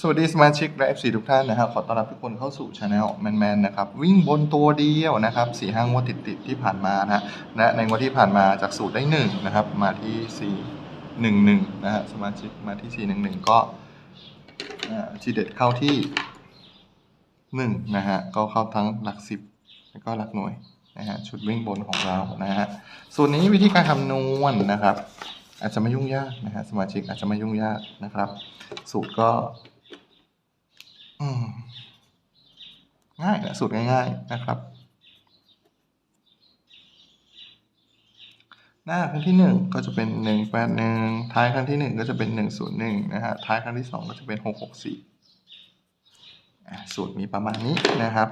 สวัสดีสมาชิกและ FC ทุกท่านนะครับขอต้อนรับทุกคนเข้าสู่ช anel แมนแมนนะครับวิ่งบนตัวเดียวนะครับสี่ห้างวดติดติดๆที่ผ่านมานะฮะและในงวดที่ผ่านมาจากสูตรได้หนึ่งนะครับมาที่สี่หนึ่งหนึ่งนะฮะสมาชิกมาที่สี่หนึ่งหนึ่งก็ทีเด็ดเข้าที่หนึ่งนะฮะก็เข้าทั้งหลักสิบแล้วก็หลักหน่วยนะฮะชุดวิ่งบนของเรานะฮะส่วนนี้วิธีการคำนวณนะครับ อาจจะไม่ยุ่งยากนะฮะสมาชิกอาจจะไม่ยุ่งยากนะครับ สูตรก็ อืมง่ายนะสูตรง่าย ๆ นะครับ หน้าครั้งที่หนึ่งก็จะเป็นหนึ่งแปดหนึ่งท้ายครั้งที่หนึ่งก็จะเป็นหนึ่งศูนย์หนึ่งนะฮะท้ายครั้งที่สองก็จะเป็นหกหกสี่สูตรมีประมาณนี้นะครับ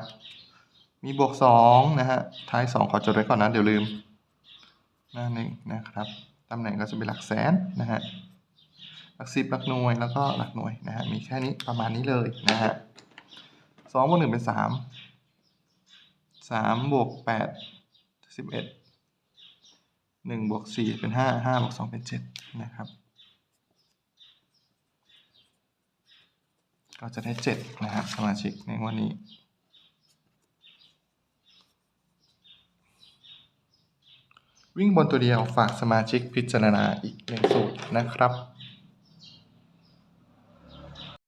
มีบวกสองนะฮะท้ายสองขอจดไว้ก่อนนะเดี๋ยวลืม หน้าหนึ่งนะครับตำแหน่งก็จะเป็นหลักแสนนะฮะ ลักสิบหลักหน่วยแล้วก็หลักหน่วยนะฮะมีแค่นี้ประมาณนี้เลยนะฮะสองบวกหนึ่งเป็นสามสามบวกแปดสิบเอ็ดหนึ่งบวกสี่เป็นห้าห้าบวกสองเป็นเจ็ดนะครับ ก็จะได้เจ็ดนะครับสมาชิกในวันนี้วิ่งบนตัวเดียวฝากสมาชิกพิจารณาอีกหนึ่งสูตรนะครับ